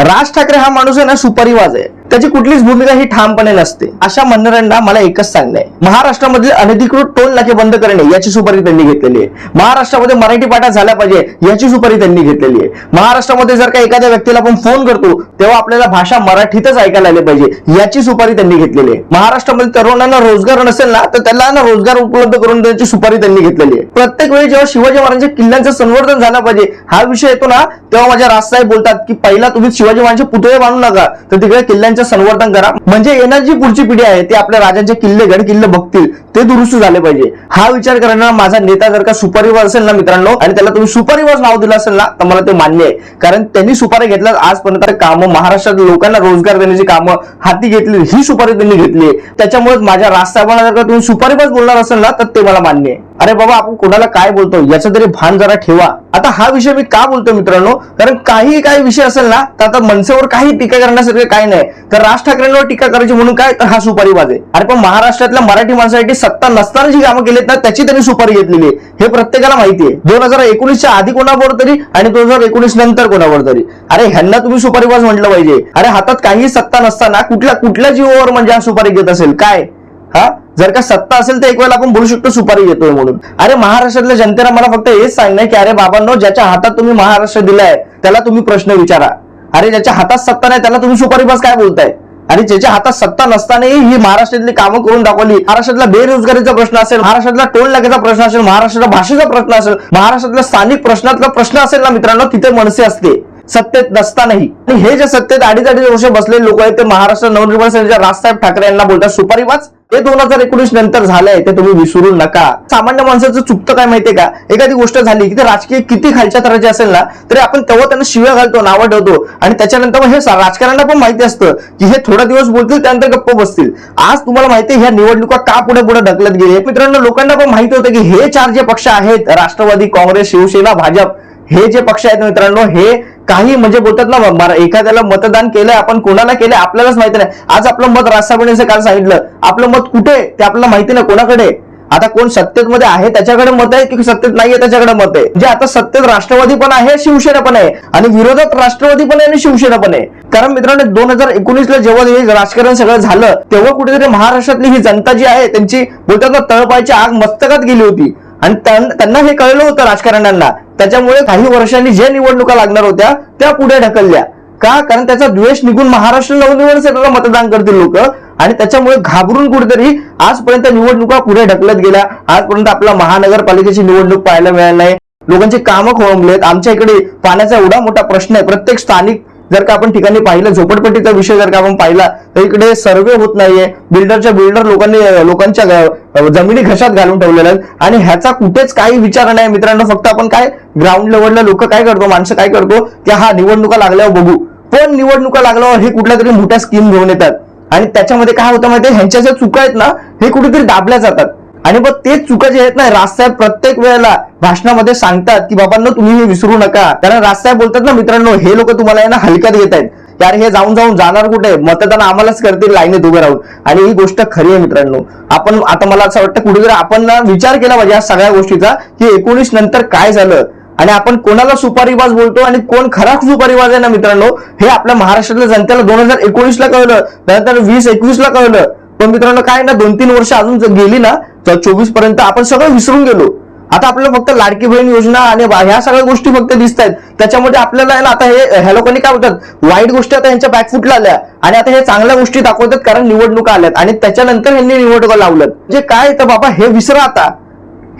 राज ठाकरे हा माणूस आहे ना सुपरिवाज आहे त्याची कुठलीच भूमिका ही ठामपणे नसते. अशा म्हणणाऱ्यांना मला एकच सांगणं. आहे महाराष्ट्रामधील अनधिकृत टोल नाके बंद करणे याची सुपारी त्यांनी घेतलेली आहे. महाराष्ट्रामध्ये मराठी पाठा झाल्या पाहिजे याची सुपारी त्यांनी घेतलेली आहे. महाराष्ट्रामध्ये जर का एखाद्या व्यक्तीला आपण फोन करतो तेव्हा आपल्याला भाषा मराठीतच ऐकायला आली पाहिजे. याची सुपारी त्यांनी घेतलेली आहे. महाराष्ट्रामध्ये तरुणांना रोजगार नसेल ना तर त्यांना ना रोजगार उपलब्ध करून देण्याची सुपारी त्यांनी घेतलेली आहे. प्रत्येक वेळी जेव्हा शिवाजी महाराजांच्या किल्ल्यांचं संवर्धन झालं पाहिजे हा विषय येतो ना तेव्हा माझ्या राजसाहेब बोलतात की पहिला तुम्ही शिवाजी महाराजांचे पुतळे बांधू नका तर तिकडे किल्ल्यांचं संवर्धन करा. म्हणजे येणारी जी पुढची पिढी आहे ते आपल्या राजांचे किल्ले गड किल्ले बघतील. ते दुरुस्त झाले पाहिजे. हा विचार करणारा माझा नेता जर का सुपारीवर असेल ना मित्रांनो आणि त्याला तुम्ही सुपारीवर नाव दिलं असेल ना तर मला ते मान्य आहे. कारण त्यांनी सुपारी घेतल्या आजपर्यंत. कामं महाराष्ट्रात लोकांना रोजगार देण्याची कामं हाती घेतली ही सुपारी त्यांनी घेतली त्याच्यामुळेच त्याच्यामुळे माझ्या राजसाहेबांना जर का तुम्ही सुपारीवर बोलणार असेल ना तर ते मला मान्य आहे. अरे बाबा आपण कोणाला काय बोलतो? याचं तरी भान जरा ठेवा. आता हा विषय मी का बोलतो मित्रांनो? कारण काही काही विषय असेल ना तर आता मनसेवर काही टीका करण्यासारखे काही नाही. तर राज ठाकरेंवर टीका करायची म्हणून काय? तर हा सुपारी आहे अरे पण महाराष्ट्रातल्या मराठी माणसासाठी सत्ता नसताना जी कामं केलीत ना त्याची त्यांनी सुपारी घेतलेली आहे. हे प्रत्येकाला माहिती आहे. दोन हजार एकोणीसच्या आधी कोणावर तरी आणि दोन हजार एकोणीस नंतर कोणावर तरी. अरे ह्यांना तुम्ही सुपारीबाज म्हटलं पाहिजे. अरे हातात काही सत्ता नसताना कुठल्या कुठल्या जीवावर म्हणजे हा सुपारी घेत असेल? काय? हा? जर का सत्ता असेल तर एक वेळेला आपण बोलू शकतो सुपारी घेतोय म्हणून. अरे महाराष्ट्रातल्या जनतेला मला फक्त हेच सांगणं की अरे बाबांनो ज्याच्या हातात तुम्ही महाराष्ट्र दिलाय त्याला तुम्ही प्रश्न विचारा. अरे ज्याच्या हातात सत्ता नाही त्याला तुम्ही सुपारीबाज काय बोलताय? आणि ज्याच्या हातात सत्ता नसतानाही ही महाराष्ट्रातली कामं करून दाखवली. महाराष्ट्रातला बेरोजगारीचा प्रश्न असेल महाराष्ट्रातला टोल नाक्याचा प्रश्न असेल महाराष्ट्रातला भाषेचा प्रश्न असेल महाराष्ट्रातल्या स्थानिक प्रश्नातला प्रश्न असेल ना मित्रांनो तिथे मनसे असते. सत्तेत नसतानाही. आणि हे जे सत्तेत अडीच अडीच वर्ष बसलेले लोक आहेत ते महाराष्ट्र नवनिर्माण सेनेच्या राजसाहेब ठाकरे यांना बोलतात सुपारीबाज हे दोन हजार एकोणीस नंतर झालंय ते तुम्ही विसरू नका. सामान्य माणसाचं चुकतं काय माहितीये का? एखादी गोष्ट झाली की ते राजकीय किती खालच्या तराचे असेल ना तरी आपण तेव्हा त्यांना शिव्या घालतो नावं ठेवतो. आणि त्याच्यानंतर मग हे राजकारणाला राजकारण्यांना पण माहिती असतं की हे थोडा दिवस बोलतील त्यानंतर गप्प बसतील. आज तुम्हाला माहिती ह्या निवडणुका का पुढे पुढे ढकलत गेले? मित्रांनो लोकांना पण माहिती होतं की हे चार जे पक्ष आहेत राष्ट्रवादी काँग्रेस शिवसेना भाजप हे जे पक्ष आहेत मित्रांनो हे काही म्हणजे बोलतात ना एखाद्याला मतदान केलंय आपण कोणाला केलं आपल्यालाच माहिती नाही. आज आपलं मत राजसाहेबांनी काल सांगितलं. आपलं मत कुठे ते आपल्याला माहिती नाही कोणाकडे आता कोण सत्तेत मध्ये आहे त्याच्याकडे मत आहे की सत्तेत नाहीये त्याच्याकडे मत आहे? म्हणजे आता सत्तेत राष्ट्रवादी पण आहे शिवसेना पण आहे. आणि विरोधात राष्ट्रवादी पण आहे आणि शिवसेना पण आहे. कारण मित्रांनो दोन हजार एकोणीसला जेव्हा हे राजकारण सगळं झालं तेव्हा कुठेतरी महाराष्ट्रातली ही जनता जी आहे त्यांची बोलतात ना तळपायची आग मस्तकात गेली होती. आणि त्यांना हे कळलं होतं राजकारण्यांना. त्याच्यामुळे काही वर्षांनी ज्या निवडणुका लागणार होत्या त्या पुढे ढकलल्या. का? कारण त्याचा द्वेष निघून महाराष्ट्र नवनिर्माण सेनेला मतदान करतील लोक आणि त्याच्यामुळे घाबरून कुठेतरी आजपर्यंत निवडणुका पुढे ढकलत गेल्या. आजपर्यंत आपल्या महानगरपालिकेची निवडणूक पाहायला मिळाली नाही. लोकांची कामं खोळंबलेत. आमच्या इकडे पाण्याचा एवढा मोठा प्रश्न आहे. प्रत्येक स्थानिक जर का आपण ठिकाणी पाहिलं झोपडपट्टीचा विषय जर का आपण पाहिला तर इकडे सर्वे होत नाहीये. बिल्डरच्या बिल्डर लोकांनी लोकांच्या जमिनी घशात घालून ठेवलेल्या आहेत. आणि ह्याचा कुठेच काही विचार नाही. मित्रांनो फक्त आपण काय ग्राउंड लेवलला लोक काय करतो माणसं काय करतो की हा निवडणुका लागल्यावर बघू. पण निवडणुका लागल्यावर हे कुठल्या तरी मोठ्या स्कीम घेऊन येतात. आणि त्याच्यामध्ये काय होतं माहितीये? ह्यांच्या ज्या चुका आहेत ना हे कुठेतरी दाबल्या जातात. आणि मग तेच चुका जे आहेत ना राजसाहेब प्रत्येक वेळेला भाषणामध्ये सांगतात की बाबांना तुम्ही हे विसरू नका. कारण राजसाहेब बोलतात ना मित्रांनो हे लोक तुम्हाला आहे ना हलक्यात घेत आहेत. यार हे जाऊन जाऊन जाणार कुठे? मतदान आम्हालाच करतील लाईनीत उभे राहून. आणि ही गोष्ट खरी आहे मित्रांनो. आपण आता मला असं वाटतं कुठेतरी आपण विचार केला पाहिजे या सगळ्या गोष्टीचा की एकोणीस नंतर काय झालं? आणि आपण कोणाला सुपारीबाज बोलतो आणि कोण खरा सुपारीबाज आहे ना मित्रांनो? हे आपल्या महाराष्ट्रातल्या जनतेला दोन हजार एकोणीस ला कळलं नंतर वीस एकवीस ला कळलं. पण मित्रांनो काय ना दोन तीन वर्ष अजून जर गेली ना तर चोवीसपर्यंत आपण सगळं विसरून गेलो. आता आपल्याला फक्त लाडकी बहीण योजना आणि बा- ह्या सगळ्या गोष्टी फक्त दिसत आहेत त्याच्यामध्ये आपल्याला ना आता हे ह्या लोकांनी काय म्हणतात वाईट गोष्टी आता यांच्या बॅकफुटला आल्या. आणि आता हे चांगल्या गोष्टी दाखवतात कारण निवडणुका आल्यात. आणि त्याच्यानंतर यांनी निवडणुका लावल्यात. म्हणजे काय तर बाबा हे विसरा आता.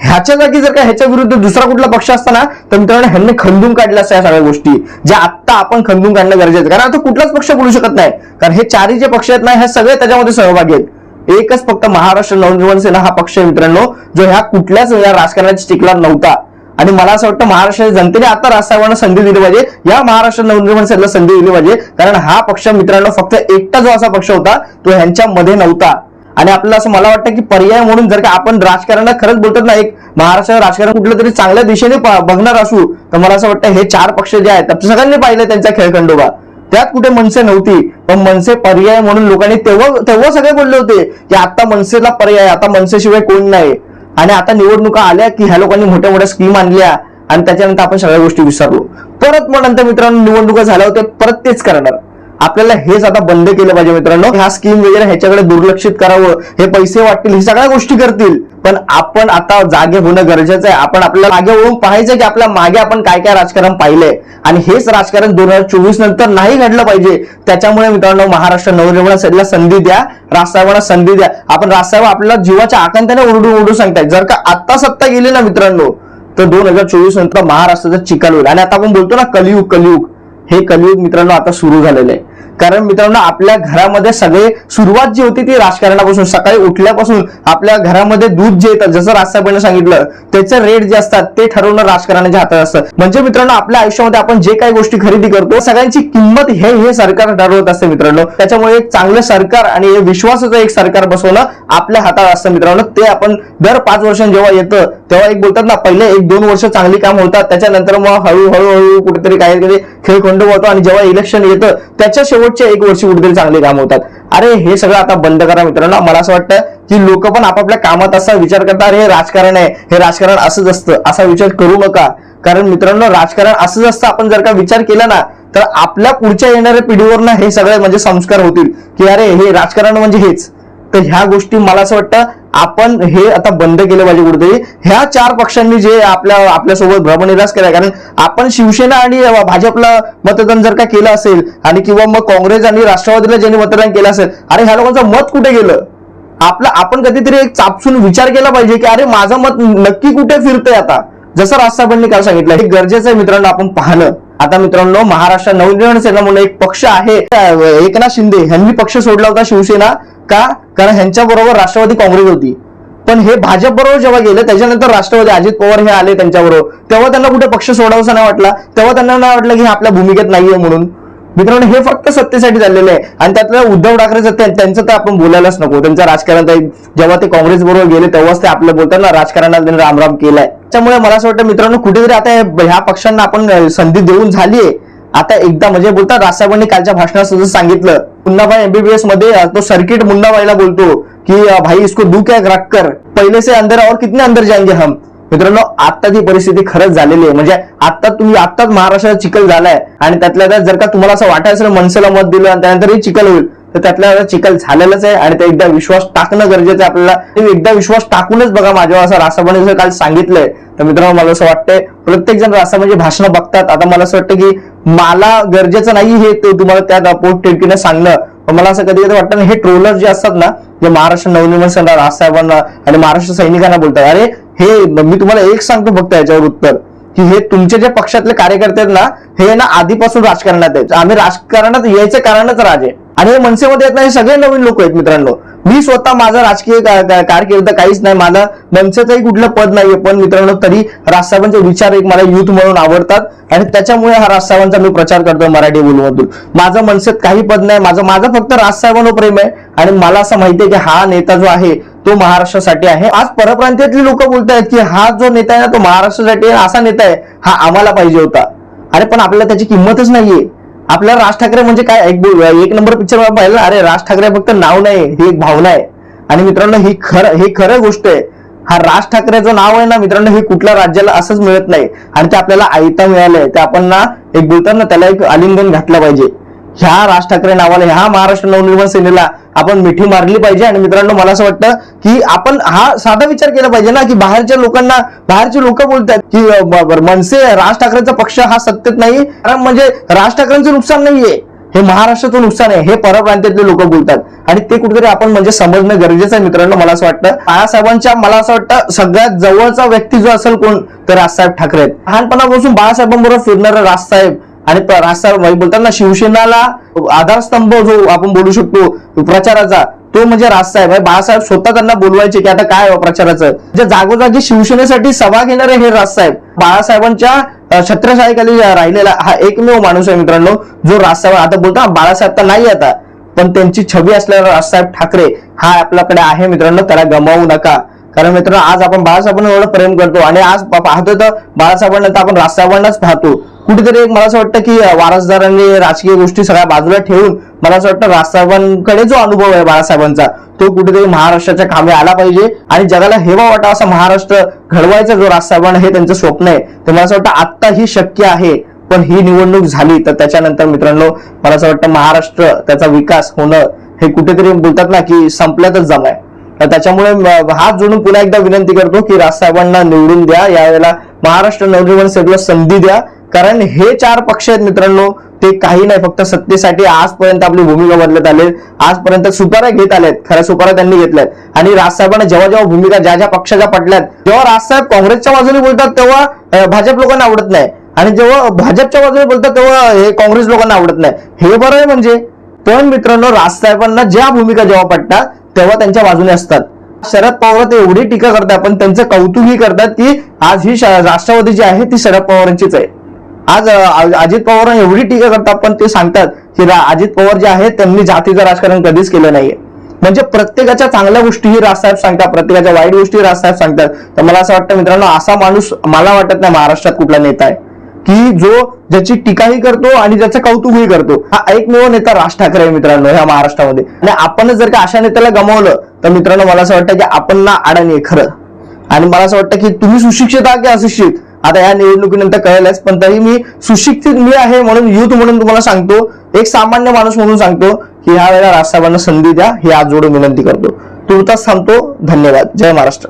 ह्याच्या जागी जर का ह्याच्या विरुद्ध दुसरा कुठला पक्ष असताना तर मित्रांनो ह्यांनी खंदून काढल्या असत्या या सगळ्या गोष्टी. ज्या आत्ता आपण खंदून काढणं गरजेचं आहे. कारण आता कुठलाच पक्ष बोलू शकत नाही. कारण हे चारही जे पक्ष आहेत ना हे सगळे त्याच्यामध्ये सहभागी आहेत. एकच फक्त महाराष्ट्र नवनिर्माण सेना हा पक्ष आहे मित्रांनो जो ह्या कुठल्याच या राजकारणाच्या टिकला नव्हता. आणि मला असं वाटतं महाराष्ट्राच्या जनतेने आता राजसाहेबांना संधी दिली पाहिजे. या महाराष्ट्र नवनिर्माण सेनेला संधी दिली पाहिजे. कारण हा पक्ष मित्रांनो फक्त एकटा जो असा पक्ष होता तो ह्यांच्यामध्ये नव्हता. आणि आपल्याला असं मला वाटतं की पर्याय म्हणून जर का आपण राजकारणाला खरंच बोलतात ना एक महाराष्ट्र राजकारण कुठलं तरी चांगल्या दिशेने बघणार असू तर मला असं वाटतं हे चार पक्ष जे आहेत सगळ्यांनी पाहिलं त्यांचा खेळखंडोबा त्यात कुठे मनसे नव्हती पण मनसे पर्याय म्हणून लोकांनी तेव्हा तेव्हा सगळे बोलले होते की आता मनसेला पर्याय आता मनसेशिवाय कोण नाही. आणि आता निवडणुका आल्या की ह्या लोकांनी मोठ्या मोठ्या स्कीम आणल्या आणि त्याच्यानंतर आपण सगळ्या गोष्टी विसरलो. परत मग नंतर मित्रांनो निवडणुका झाल्या होत्या परत तेच करणार. आपल्याला हेच आता बंद केलं पाहिजे मित्रांनो. ह्या स्कीम वगैरे ह्याच्याकडे दुर्लक्षित करावं हे पैसे वाटतील ही सगळ्या गोष्टी करतील. पण आपण आता जागे होणं गरजेचं आहे. आपण आपल्याला मागे वळून पाहायचं की आपल्या मागे आपण काय काय राजकारण पाहिलंय. आणि हेच राजकारण दोन हजार चोवीस नंतर नाही घडलं पाहिजे. त्याच्यामुळे मित्रांनो महाराष्ट्र नवनिर्माणाला संधी द्या राजसाहेबांना संधी द्या. आपण राजसाहेब आपल्याला जीवाच्या आकांताने ओरडू ओरडू सांगताय. जर का आत्ता सत्ता गेली ना मित्रांनो तर दोन हजार चोवीस नंतर महाराष्ट्राचा चिकाल होईल. आणि आता आपण बोलतो ना कलियुग कलियुग. हे कलियुग मित्रांनो आता सुरू झालेलं आहे. कारण मित्रांनो आपल्या घरामध्ये सगळे सुरुवात जी होती ती राजकारणापासून सकाळी उठल्यापासून आपल्या घरामध्ये दूध जे येतं जसं राजसाहेबांनी सांगितलं त्याचे रेट जे असतात ते ठरवणं राजकारणाच्या हातात असतं. म्हणजे मित्रांनो आपल्या आयुष्यामध्ये आपण जे काही गोष्टी खरेदी करतो सगळ्यांची किंमत हे हे सरकार ठरवत असते मित्रांनो. त्याच्यामुळे एक चांगलं सरकार आणि विश्वासाचं एक सरकार बसवणं आपल्या हातात असतं मित्रांनो. ते आपण दर पाच वर्षांनी जेव्हा येतं तेव्हा एक बोलतात ना पहिले एक दोन वर्ष चांगली काम होतात त्याच्यानंतर मग हळूहळू हळू कुठेतरी काहीतरी खेळखंड होतो आणि जेव्हा इलेक्शन येतं त्याच्या शेवटच्या एक वर्षी कुठेतरी चांगले काम होतात. अरे हे सगळं आता बंद करा मित्रांनो. मला असं वाटतं की लोक पण आपापल्या कामात असा विचार करतात अरे हे राजकारण आहे हे राजकारण असंच असतं. असा विचार करू नका. कारण मित्रांनो राजकारण असंच असतं. आपण जर का विचार केला ना तर आपल्या पुढच्या येणाऱ्या पिढीवर ना हे सगळे म्हणजे संस्कार होतील. की अरे हे राजकारण म्हणजे हेच. तर ह्या गोष्टी मला असं वाटतं आपण हे आता बंद केलं पाहिजे कुठेतरी. ह्या चार पक्षांनी जे आपल्या आपल्यासोबत भ्रमनिरास केला कारण आपण शिवसेना आणि भाजपला मतदान जर का केलं असेल आणि किंवा मग काँग्रेस आणि राष्ट्रवादीला ज्यांनी मतदान केलं असेल अरे ह्या लोकांचं मत कुठे गेलं? आपलं आपण कधीतरी एक चापसून विचार केला पाहिजे की अरे माझं मत नक्की कुठे फिरतंय आता? जसं राजसाहेबांनी काल सांगितलं हे गरजेचं आहे मित्रांनो आपण पाहणं. आता मित्रांनो महाराष्ट्र नवनिर्माण सेना म्हणून एक पक्ष आहे. एकनाथ शिंदे यांनी पक्ष सोडला होता शिवसेना का? कारण ह्यांच्या बरोबर राष्ट्रवादी काँग्रेस होती. पण हे भाजप बरोबर जेव्हा गेले त्याच्यानंतर राष्ट्रवादी अजित पवार हे आले त्यांच्याबरोबर तेव्हा त्यांना कुठे पक्ष सोडावसा नाही वाटला. तेव्हा त्यांना नाही वाटलं की हे आपल्या भूमिकेत नाहीये म्हणून. मित्रांनो हे फक्त सत्तेसाठी झालेलं आहे. आणि त्यातल्या उद्धव ठाकरेचं त्यांचं तर आपण बोलायलाच नको. त्यांच्या राजकारणात जेव्हा ते काँग्रेस बरोबर गेले तेव्हाच ते आपलं बोलताना राजकारणात त्यांनी रामराम केलाय. त्यामुळे मला असं वाटतं मित्रांनो कुठेतरी आता ह्या पक्षांना आपण संधी देऊन झालीये. आता एकदा म्हणजे बोलतात राजसाहेबांनी कालच्या भाषणात सुद्धा सांगितलं. मुन्नाभाई एमबीबीएसमध्ये तो सर्किट मुन्नाबाईला बोलतो की भाई इसको दू क्या ग्राक कर? पहिले से अंदर और कितने अंदर जाएंगे हम? मित्रांनो आता ती परिस्थिती खरंच झालेली आहे. म्हणजे आता तुम्ही आत्ताच महाराष्ट्रात चिखल झालाय. आणि त्यातल्या त्यात जर का तुम्हाला असं वाटायचं मनसेला मत दिलं आणि त्यानंतर हे चिखल होईल. तर त्यातल्या चिखल झालेलंच आहे आणि ते एकदा विश्वास टाकणं गरजेचं आहे आपल्याला. एकदा विश्वास टाकूनच बघा माझ्यावर असं रासाबाने जर काल सांगितलंय तर मित्रांनो मला असं वाटतंय प्रत्येक जण रासाबांची भाषणं बघतात. आता मला असं वाटतं की मला गरजेचं नाही हे ते तुम्हाला त्या पोट टिडकीने सांगणं. पण मला असं कधी कधी वाटतं हे ट्रोलर जे असतात ना जे महाराष्ट्र नवनिर्माण सेना राजसाहेबांना आणि महाराष्ट्र सैनिकांना बोलतात. अरे हे मी तुम्हाला एक सांगतो फक्त याच्यावर उत्तर की हे तुमचे जे पक्षातले कार्यकर्ते आहेत ना हे ना आधीपासून राजकारणात आहेत. आम्ही राजकारणात यायचं कारणच राज. आहे आणि हे मनसेमध्ये येत नाही सगळे नवीन लोक आहेत मित्रांनो. मी स्वतः माझा राजकीय कारकिर्द काहीच नाही माझं मनसेचंही कुठलं पद नाहीये पण मित्रांनो तरी राजसाहेबांचे विचार एक मला युथ म्हणून आवडतात. आणि त्याच्यामुळे हा राजसाहेबांचा मी प्रचार करतो मराठी बोलूमधून. माझं मनसेत काही पद नाही माझं माझं फक्त राजसाहेबांवर प्रेम आहे. आणि मला असं माहितीये की हा नेता जो आहे तो महाराष्ट्रासाठी आहे. आज परप्रांतीयातली लोक बोलतायत की हा जो नेता आहे ना तो महाराष्ट्रासाठी आहे, असा नेता आहे हा आम्हाला पाहिजे होता. अरे पण आपल्याला त्याची किंमतच नाहीये. आपल्याला राज ठाकरे म्हणजे काय? एक एक नंबर पिक्चर पाहिलं ना, अरे राज ठाकरे फक्त नाव नाही ही एक भावना आहे. आणि मित्रांनो ही खरं ही खरं गोष्ट आहे. हा राज ठाकरेचं नाव आहे ना मित्रांनो हे कुठल्या राज्याला असंच मिळत नाही. आणि ते आपल्याला आयता मिळालंय. ते आपण ना एक बोलताना त्याला एक आलिंगन घातलं पाहिजे. ह्या राज ठाकरे नावाला ह्या महाराष्ट्र नवनिर्माण सेनेला आपण मिठी मारली पाहिजे. आणि मित्रांनो मला असं वाटतं की आपण हा साधा विचार केला पाहिजे ना की बाहेरच्या लोकांना बाहेरचे लोक बोलतात की मनसे राज ठाकरेंचा पक्ष हा सत्तेत नाही कारण म्हणजे राज ठाकरेंचं नुकसान नाहीये. हे महाराष्ट्राचं नुकसान आहे हे परप्रांतातले लोक बोलतात. आणि ते कुठेतरी आपण म्हणजे समजणं गरजेचं आहे मित्रांनो मला असं वाटतं. बाळासाहेबांच्या मला असं वाटतं सगळ्यात जवळचा व्यक्ती जो असेल कोण? तर राजसाहेब ठाकरे आहेत. लहानपणापासून बाळासाहेबांबरोबर फिरणारा राजसाहेब आणि राजसाहेब बोलताना शिवसेनाला आधारस्तंभ जो आपण बोलू शकतो प्रचाराचा तो म्हणजे राजसाहेब. आहे बाळासाहेब स्वतः त्यांना बोलवायचे की आता काय प्रचाराचं? जे जागोजागी शिवसेनेसाठी सभा घेणारे हे राजसाहेब. बाळासाहेबांच्या छत्रशाहीखाली राहिलेला हा एकमेव माणूस आहे मित्रांनो जो राजसाहेब आता बोलतो बाळासाहेब तर नाही आता पण त्यांची छबी असलेला राजसाहेब ठाकरे हा आपल्याकडे आहे मित्रांनो त्याला गमावू नका. कारण मित्रांनो आज आपण बाळासाहेबांना एवढं प्रेम करतो आणि आज पाहतो तर बाळासाहेबांना तर आपण राजसाहेबांनाच पाहतो. कुठेतरी एक मला असं वाटतं की वारसदारांनी राजकीय गोष्टी सगळ्या बाजूला ठेवून मला असं वाटतं राजसाहेबांकडे जो अनुभव आहे बाळासाहेबांचा तो कुठेतरी महाराष्ट्राच्या कामे आला पाहिजे आणि जगाला हेवा वाटा असा महाराष्ट्र घडवायचा जो राजसाहेबांना हे त्यांचं स्वप्न आहे तर मला असं वाटतं आत्ताही शक्य आहे. पण ही निवडणूक झाली तर त्याच्यानंतर मित्रांनो मला असं वाटतं महाराष्ट्र त्याचा विकास होणं हे कुठेतरी बोलतात ना की संपल्यातच जमाय तर त्याच्यामुळे हात जोडून पुन्हा एकदा विनंती करतो की राजसाहेबांना निवडून द्या. यावेळेला महाराष्ट्र नवनिर्माण सेनेला संधी द्या. कारण हे चार पक्ष आहेत मित्रांनो ते काही नाही फक्त सत्तेसाठी आजपर्यंत आपली भूमिका बदलत आले आजपर्यंत सुपाऱ्या घेत आलेत खऱ्या सुपाऱ्या त्यांनी घेतल्यात. आणि राजसाहेबांना जेव्हा जेव्हा भूमिका ज्या ज्या पक्षाच्या पडल्यात जेव्हा राजसाहेब काँग्रेसच्या बाजूने बोलतात तेव्हा भाजप लोकांना आवडत नाही. आणि जेव्हा भाजपच्या बाजूने बोलतात तेव्हा हे काँग्रेस लोकांना आवडत नाही. हे बरं आहे म्हणजे. पण मित्रांनो राजसाहेबांना ज्या भूमिका जेव्हा पडतात तेव्हा त्यांच्या बाजूने असतात. शरद पवार ते एवढी टीका करतात पण त्यांचं कौतुकही करतात की आज ही राष्ट्रवादी जी आहे ती शरद पवारांचीच आहे. आज अजित पवार एवढी टीका करतात पण ते सांगतात की अजित पवार जे आहेत त्यांनी जातीचं राजकारण कधीच केलं नाहीये. म्हणजे प्रत्येकाच्या चांगल्या गोष्टीही राजसाहेब सांगतात प्रत्येकाच्या वाईट गोष्टी राजसाहेब सांगतात. तर मला असं वाटतं मित्रांनो असा माणूस मला वाटत नाही महाराष्ट्रात कुठला नेता आहे. की जो ज्याची टीकाही करतो आणि ज्याचं कौतुकही करतो. हा एकमेव नेता राज ठाकरे आहे मित्रांनो ह्या महाराष्ट्रामध्ये. आणि आपणच जर का अशा नेत्याला गमावलं तर मित्रांनो मला असं वाटतं की आपण ना अडाणी आहे खरं. आणि मला असं वाटतं की तुम्ही सुशिक्षित आहात की अशिक्षित? आता या निवडणुकीनंतर कळलंच पण तरी मी सुशिक्षित मी आहे म्हणून युथ म्हणून तुम्हाला सांगतो. एक सामान्य माणूस म्हणून सांगतो की ह्या वेळेला राजसाहेबांना संधी द्या ही आज जोडून विनंती करतो. तुर्तास थांबतो. धन्यवाद. जय महाराष्ट्र.